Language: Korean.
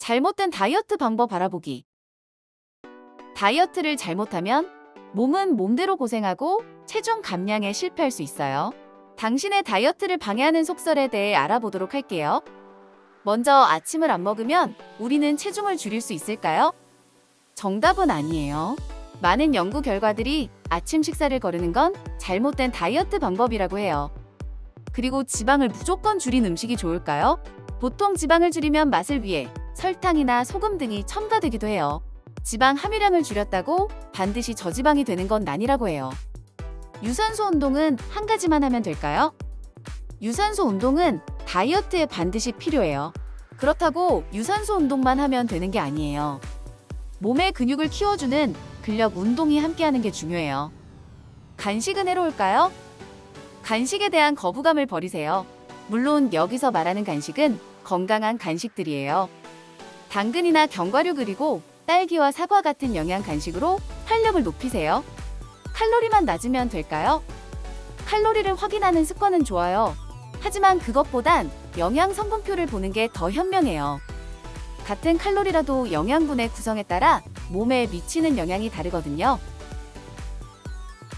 잘못된 다이어트 방법 알아보기. 다이어트를 잘못하면 몸은 몸대로 고생하고 체중 감량에 실패할 수 있어요. 당신의 다이어트를 방해하는 속설에 대해 알아보도록 할게요. 먼저 아침을 안 먹으면 우리는 체중을 줄일 수 있을까요? 정답은 아니에요. 많은 연구 결과들이 아침 식사를 거르는 건 잘못된 다이어트 방법이라고 해요. 그리고 지방을 무조건 줄인 음식이 좋을까요? 보통 지방을 줄이면 맛을 위해 설탕이나 소금 등이 첨가되기도 해요. 지방 함유량을 줄였다고 반드시 저지방이 되는 건 아니라고 해요. 유산소 운동은 한 가지만 하면 될까요? 유산소 운동은 다이어트에 반드시 필요해요. 그렇다고 유산소 운동만 하면 되는 게 아니에요. 몸의 근육을 키워주는 근력 운동이 함께하는 게 중요해요. 간식은 해로울까요? 간식에 대한 거부감을 버리세요. 물론 여기서 말하는 간식은 건강한 간식들이에요. 당근이나 견과류 그리고 딸기와 사과 같은 영양 간식으로 활력을 높이세요. 칼로리만 낮으면 될까요? 칼로리를 확인하는 습관은 좋아요. 하지만 그것보단 영양 성분표를 보는 게 더 현명해요. 같은 칼로리라도 영양분의 구성에 따라 몸에 미치는 영향이 다르거든요.